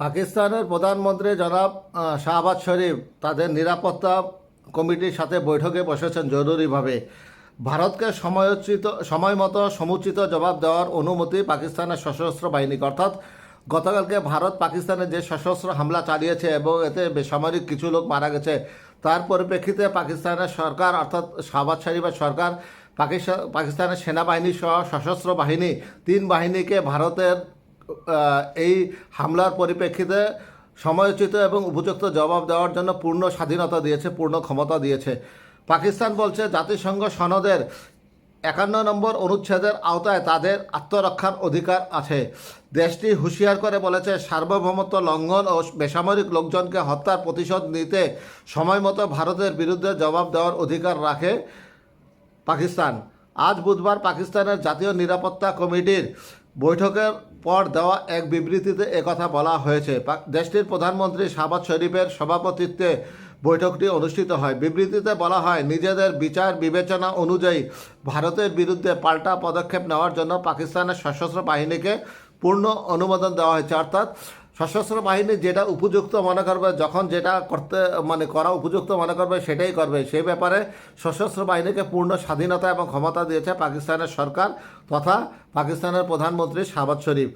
পাকিস্তানের প্রধানমন্ত্রী জনাব শাহবাজ শরীফ তাদের নিরাপত্তা কমিটির সাথে বৈঠকে বসেছেন জরুরিভাবে। ভারতকে সময়োচিত সময় মতো সমুচিত জবাব দেওয়ার অনুমতি পাকিস্তানের সশস্ত্র বাহিনীকে। অর্থাৎ গতকালকে ভারত পাকিস্তানে যে সশস্ত্র হামলা চালিয়েছে এবং এতে বেসামরিক কিছু লোক মারা গেছে, তার পরিপ্রেক্ষিতে পাকিস্তানের সরকার, অর্থাৎ শাহবাজ শরীফের সরকার পাকিস্তান পাকিস্তানের সেনাবাহিনী সহ সশস্ত্র বাহিনী, তিন বাহিনীকে ভারতের এই হামলার পরিপ্রেক্ষিতে সময়োচিত এবং উপযুক্ত জবাব দেওয়ার জন্য পূর্ণ স্বাধীনতা দিয়েছে, পূর্ণ ক্ষমতা দিয়েছে। পাকিস্তান বলছে, জাতিসংঘ সনদের একান্ন নম্বর অনুচ্ছেদের আওতায় তাদের আত্মরক্ষার অধিকার আছে। দেশটি হুঁশিয়ার করে বলেছে, সার্বভৌমত্ব লঙ্ঘন ও বেসামরিক লোকজনকে হত্যার প্রতিশোধ নিতে সময়মতো ভারতের বিরুদ্ধে জবাব দেওয়ার অধিকার রাখে পাকিস্তান। আজ বুধবার পাকিস্তানের জাতীয় নিরাপত্তা কমিটির বৈঠকের পর দেওয়া এক বিবৃতিতে একথা বলা হয়েছে। দেশটির প্রধানমন্ত্রী শাহবাজ শরীফের সভাপতিত্বে বৈঠকটি অনুষ্ঠিত হয়। বিবৃতিতে বলা হয়, নিজেদের বিচার বিবেচনা অনুযায়ী ভারতের বিরুদ্ধে পাল্টা পদক্ষেপ নেওয়ার জন্য পাকিস্তানের সশস্ত্র বাহিনীকে পূর্ণ অনুমোদন দেওয়া হয়েছে। অর্থাৎ সশস্ত্র বাহিনী যেটা উপযুক্ত মনে করবে, যখন যেটা করতে মানে করা উপযুক্ত মনে করবে, সেটাই করবে। সেই ব্যাপারে সশস্ত্র বাহিনীকে পূর্ণ স্বাধীনতা এবং ক্ষমতা দিয়েছে পাকিস্তানের সরকার তথা পাকিস্তানের প্রধানমন্ত্রী শাহবাজ শরীফ।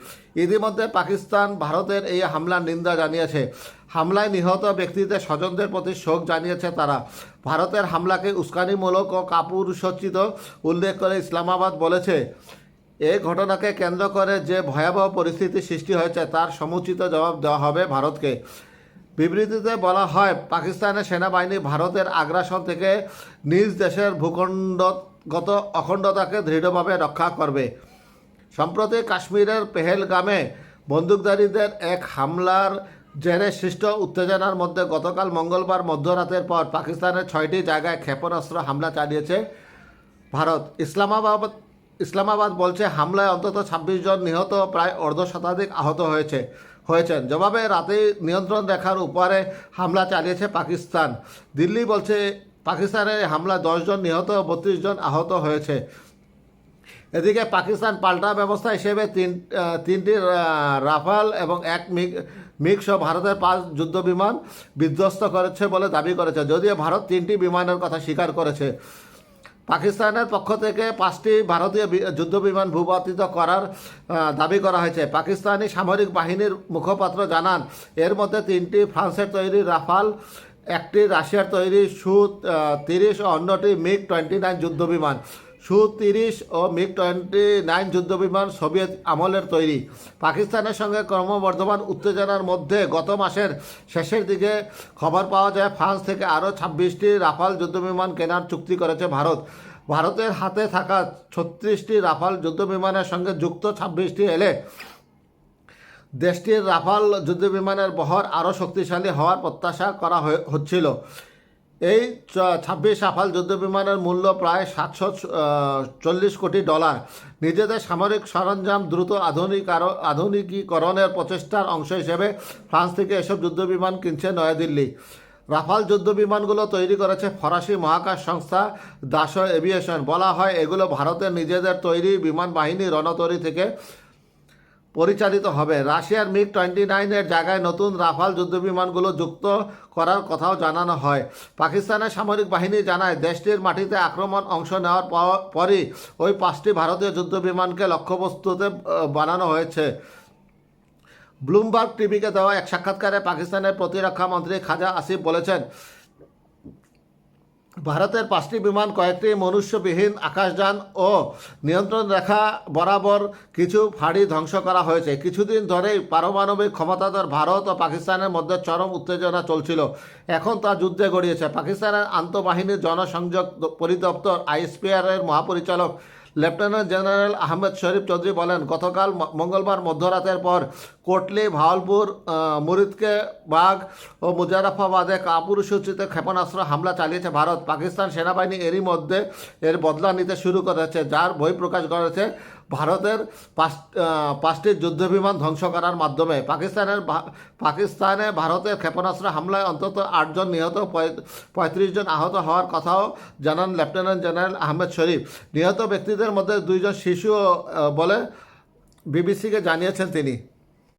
ইতিমধ্যে পাকিস্তান ভারতের এই হামলার নিন্দা জানিয়েছে। হামলায় নিহত ব্যক্তিদের স্বজনদের প্রতি শোক জানিয়েছে তারা। ভারতের হামলাকে উস্কানিমূলক ও কাপুরুষোচিত উল্লেখ করে ইসলামাবাদ বলেছে এই ঘটনাকে কেন্দ্র করে যে ভয়াবহ পরিস্থিতি সৃষ্টি হয়েছে, তার সমুচিত জবাব দেওয়া হবে ভারতকে। বিবৃতিতে বলা হয়, পাকিস্তানের সেনাবাহিনী ভারতের আগ্রাসন থেকে নিজ দেশের ভূখণ্ডগত অখণ্ডতাকে দৃঢ়ভাবে রক্ষা করবে। সম্প্রতি কাশ্মীরের পেহেলগামে বন্দুকধারীদের এক হামলার জেরে সৃষ্ট উত্তেজনার মধ্যে গতকাল মঙ্গলবার মধ্যরাতের পর পাকিস্তানের ছয়টি জায়গায় ক্ষেপণাস্ত্র হামলা চালিয়েছে ভারত। ইসলামাবাদ ইসলামাবাদ বলছে, হামলায় অন্তত ছাব্বিশ জন নিহত, প্রায় অর্ধ শতাধিক আহত হয়েছে, হয়েছেন। জবাবে রাতে নিয়ন্ত্রণ রেখার উপরে হামলা চালিয়েছে পাকিস্তান। দিল্লি বলছে পাকিস্তানের হামলায় দশজন নিহত, বত্রিশ জন আহত হয়েছে। এদিকে পাকিস্তান পাল্টা ব্যবস্থা হিসেবে তিন তিনটি রাফাল এবং এক মিগ মিগ সহ ভারতের পাঁচ যুদ্ধ বিমান বিধ্বস্ত করেছে বলে দাবি করেছে। যদিও ভারত তিনটি বিমানের কথা স্বীকার করেছে। পাকিস্তানের পক্ষ থেকে পাঁচটি ভারতীয় যুদ্ধবিমান যুদ্ধ বিমান ভূপাতিত করার দাবি করা হয়েছে। পাকিস্তানি সামরিক বাহিনীর মুখপাত্র জানান, এর মধ্যে তিনটি ফ্রান্সের তৈরি রাফাল, একটি রাশিয়ার তৈরি সু তিরিশ অন্যটি মিগ টোয়েন্টি নাইন যুদ্ধ বিমান। সু তিরিশ ও মিগ টোয়েন্টি নাইন যুদ্ধ বিমান সোভিয়েত আমলের তৈরি। পাকিস্তানের সঙ্গে ক্রমবর্ধমান উত্তেজনার মধ্যে গত মাসের শেষের দিকে খবর পাওয়া যায়, ফ্রান্স থেকে আরও ছাব্বিশটি রাফাল যুদ্ধবিমান কেনার চুক্তি করেছে ভারত। ভারতের হাতে থাকা ছত্রিশটি রাফাল যুদ্ধবিমানের সঙ্গে যুক্ত ছাব্বিশটি এলে দেশটির রাফাল যুদ্ধবিমানের বহর আরও শক্তিশালী হওয়ার প্রত্যাশা করা হচ্ছিল। এই ছাব্বিশ রাফাল যুদ্ধবিমানের মূল্য প্রায় সাতশো চল্লিশ কোটি ডলার। নিজেদের সামরিক সরঞ্জাম দ্রুত আধুনিক আধুনিকীকরণের প্রচেষ্টার অংশ হিসেবে ফ্রান্স থেকে এসব যুদ্ধবিমান কিনছে নয়াদিল্লি। রাফাল যুদ্ধবিমানগুলো তৈরি করেছে ফরাসি মহাকাশ সংস্থা দাসো এভিয়েশন। বলা হয়, এগুলো ভারতের নিজেদের তৈরি বিমান বাহিনী রণতরী থেকে পরিচালিত হবে। রাশিয়ার মিগ টোয়েন্টি নাইনের জায়গায় নতুন রাফাল যুদ্ধবিমানগুলো যুক্ত করার কথাও জানানো হয়। পাকিস্তানের সামরিক বাহিনী জানায়, দেশটির মাটিতে আক্রমণ অংশ নেওয়ার পরই ওই পাঁচটি ভারতীয় যুদ্ধবিমানকে লক্ষ্যবস্তুতে বানানো হয়েছে। ব্লুমবার্গ টিভিকে দেওয়া এক সাক্ষাৎকারে পাকিস্তানের প্রতিরক্ষা মন্ত্রী খাজা আসিফ বলেছেন ভারতের পাঁচটি বিমান, কয়েকটি মনুষ্যবিহীন আকাশযান ও নিয়ন্ত্রণ রেখা বরাবর কিছু ফাঁড়ি ধ্বংস করা হয়েছে। কিছুদিন ধরেই পারমাণবিক ক্ষমতাধর ভারত ও পাকিস্তানের মধ্যে চরম উত্তেজনা চলছিল। এখন তা যুদ্ধে গড়িয়েছে। পাকিস্তানের আন্তঃবাহিনীর জনসংযোগ পরিদপ্তর আইএসপিআর এর মহাপরিচালক লেফটেন্যান্ট জেনারেল আহমেদ শরীফ চৌধুরী বলেন, গতকাল মঙ্গলবার মধ্যরাতের পর কোটলি ভাওয়ালপুর আহ, মুরিদকে বাগ ও মুজারাফাবাদে কাপুরুষোচিত ক্ষেপণাস্ত্র হামলা চালিয়েছে ভারত। পাকিস্তান সেনাবাহিনী এরই মধ্যে এর বদলা নিতে শুরু করেছে যার বই প্রকাশ করেছে ভারতের পাঁচ পাঁচটি যুদ্ধবিমান ধ্বংস করার মাধ্যমে। পাকিস্তানের পাকিস্তানে ভারতের ক্ষেপণাস্ত্র হামলায় অন্তত আটজন নিহত পঁয়ত্রিশ জন আহত হওয়ার কথাও জানান লেফটেন্যান্ট জেনারেল আহমেদ শরীফ। নিহত ব্যক্তিদের মধ্যে দুইজন শিশু বলে বিবিসিকে জানিয়েছেন তিনি।